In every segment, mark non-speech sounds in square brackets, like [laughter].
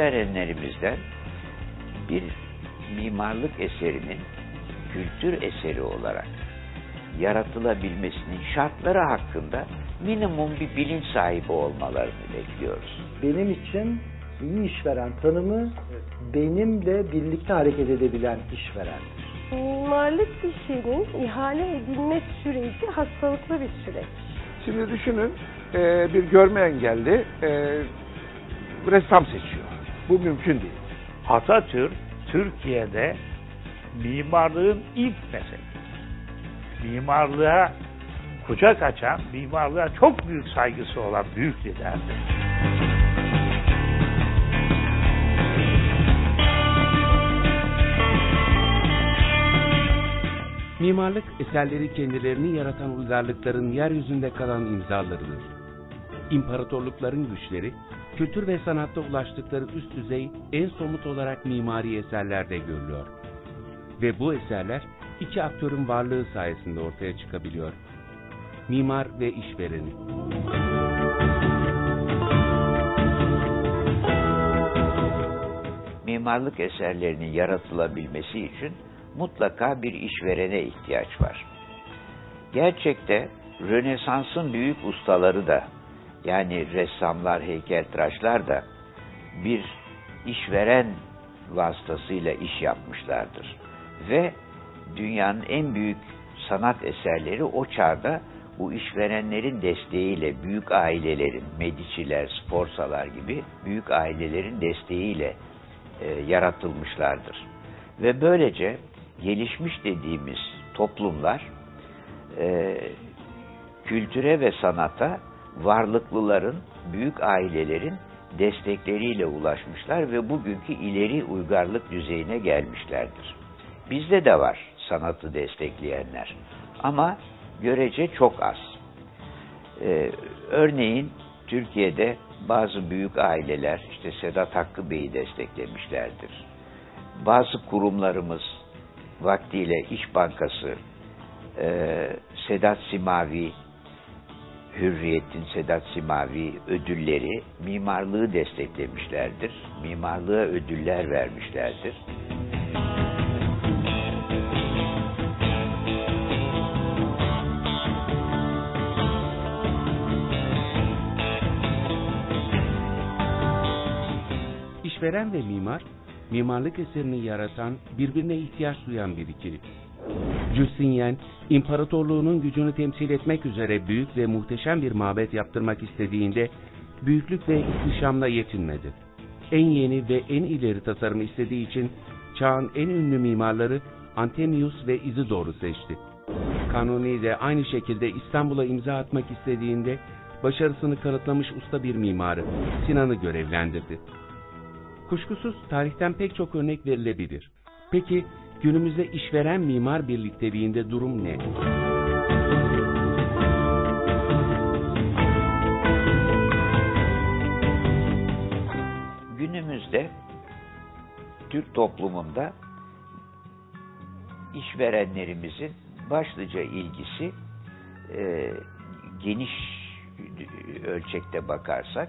işverenlerimizden bir mimarlık eserinin kültür eseri olarak yaratılabilmesinin şartları hakkında minimum bir bilinç sahibi olmalarını bekliyoruz. Benim için iyi işveren tanımı benimle birlikte hareket edebilen işverendir. Mimarlık işinin ihale edilme süreci hastalıklı bir süreç. Şimdi düşünün e, bir görme engelli e, ressam seçiyor. Bu mümkün değil. Atatürk Türkiye'de mimarlığın ilk mesela. Mimarlığa kucak açan, mimarlığa çok büyük saygısı olan büyük liderdir. Mimarlık eserleri kendilerini yaratan uygarlıkların yeryüzünde kalan imzalarıdır. İmparatorlukların güçleri, kültür ve sanatta ulaştıkları üst düzey en somut olarak mimari eserlerde görülüyor. Ve bu eserler iki aktörün varlığı sayesinde ortaya çıkabiliyor. Mimar ve işvereni. Mimarlık eserlerinin yaratılabilmesi için mutlaka bir işverene ihtiyaç var. Gerçekte Rönesans'ın büyük ustaları da yani ressamlar, heykeltıraşlar da bir işveren vasıtasıyla iş yapmışlardır. Ve dünyanın en büyük sanat eserleri o çağda bu işverenlerin desteğiyle büyük ailelerin, Medici'ler, Sforza'lar gibi büyük ailelerin desteğiyle e, yaratılmışlardır. Ve böylece gelişmiş dediğimiz toplumlar e, kültüre ve sanata varlıklıların, büyük ailelerin destekleriyle ulaşmışlar ve bugünkü ileri uygarlık düzeyine gelmişlerdir. Bizde de var sanatı destekleyenler ama görece çok az. Ee, örneğin Türkiye'de bazı büyük aileler işte Sedat Hakkı Bey'i desteklemişlerdir. Bazı kurumlarımız vaktiyle İş Bankası, e, Sedat Simavi, Hürriyet'in Sedat Simavi ödülleri mimarlığı desteklemişlerdir. Mimarlığa ödüller vermişlerdir. İşveren ve mimar, mimarlık eserini yaratan, birbirine ihtiyaç duyan bir ikili. Justinian, imparatorluğunun gücünü temsil etmek üzere büyük ve muhteşem bir mabet yaptırmak istediğinde, büyüklük ve ihtişamla yetinmedi. En yeni ve en ileri tasarım istediği için, çağın en ünlü mimarları Antemius ve Isidor'u seçti. Kanuni de aynı şekilde İstanbul'a imza atmak istediğinde, başarısını kanıtlamış usta bir mimarı, Sinan'ı görevlendirdi. Kuşkusuz tarihten pek çok örnek verilebilir. Peki günümüzde işveren mimar birlikteliğinde durum ne? Günümüzde Türk toplumunda işverenlerimizin başlıca ilgisi e, geniş ölçekte bakarsak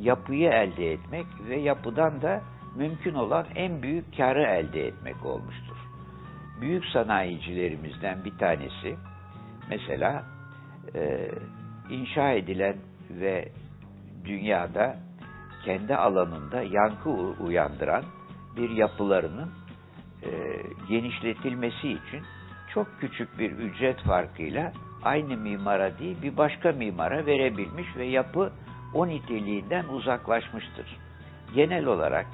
yapıyı elde etmek ve yapıdan da mümkün olan en büyük karı elde etmek olmuştur. Büyük sanayicilerimizden bir tanesi mesela e, inşa edilen ve dünyada kendi alanında yankı uyandıran bir yapılarının e, genişletilmesi için çok küçük bir ücret farkıyla aynı mimara değil bir başka mimara verebilmiş ve yapı o niteliğinden uzaklaşmıştır. Genel olarak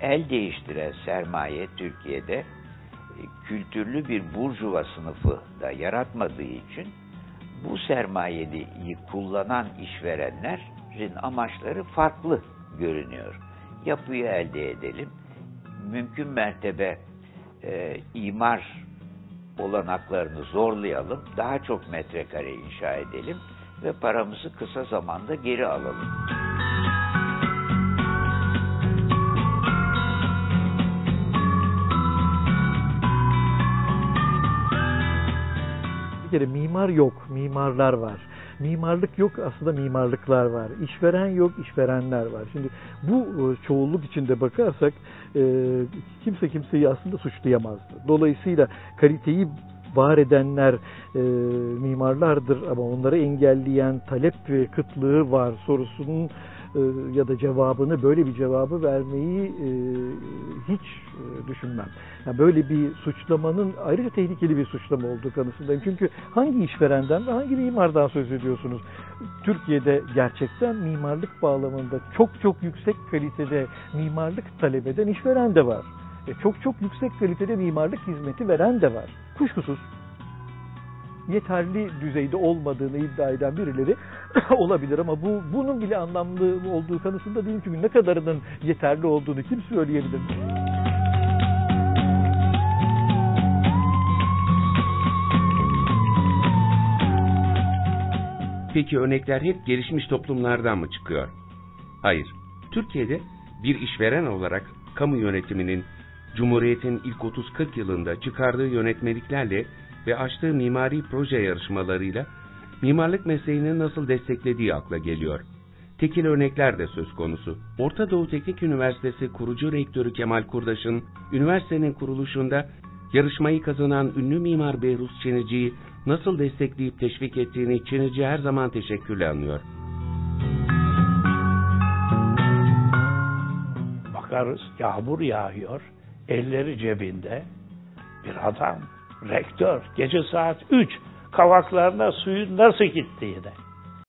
el değiştiren sermaye Türkiye'de e, kültürlü bir burjuva sınıfı da yaratmadığı için bu sermayeyi kullanan işverenlerin amaçları farklı görünüyor. Yapıyı elde edelim, mümkün mertebe e, imar olanaklarını zorlayalım, daha çok metrekare inşa edelim ve paramızı kısa zamanda geri alalım. Bir kere mimar yok, mimarlar var. mimarlık yok aslında mimarlıklar var. İşveren yok işverenler var. Şimdi bu e, çoğulluk içinde bakarsak e, kimse kimseyi aslında suçlayamazdı. Dolayısıyla kaliteyi var edenler e, mimarlardır ama onları engelleyen talep ve kıtlığı var sorusunun ya da cevabını böyle bir cevabı vermeyi e, hiç e, düşünmem. Yani böyle bir suçlamanın ayrıca tehlikeli bir suçlama olduğu kanısındayım. Çünkü hangi işverenden ve hangi mimardan söz ediyorsunuz? Türkiye'de gerçekten mimarlık bağlamında çok çok yüksek kalitede mimarlık talep eden işveren de var. E, çok çok yüksek kalitede mimarlık hizmeti veren de var. Kuşkusuz yeterli düzeyde olmadığını iddia eden birileri [coughs] olabilir ama bu bunun bile anlamlı olduğu kanısında değilim çünkü ne kadarının yeterli olduğunu kim söyleyebilir? Peki örnekler hep gelişmiş toplumlardan mı çıkıyor? Hayır. Türkiye'de bir işveren olarak kamu yönetiminin Cumhuriyet'in ilk 30-40 yılında çıkardığı yönetmeliklerle ve açtığı mimari proje yarışmalarıyla mimarlık mesleğini nasıl desteklediği akla geliyor. Tekil örnekler de söz konusu. Orta Doğu Teknik Üniversitesi kurucu rektörü Kemal Kurdaş'ın üniversitenin kuruluşunda yarışmayı kazanan ünlü mimar Behruz Çinici'yi nasıl destekleyip teşvik ettiğini Çinici her zaman teşekkürle anlıyor. Bakarız yağmur yağıyor, elleri cebinde bir adam, rektör, gece saat 3 kavaklarına suyun nasıl gittiğine.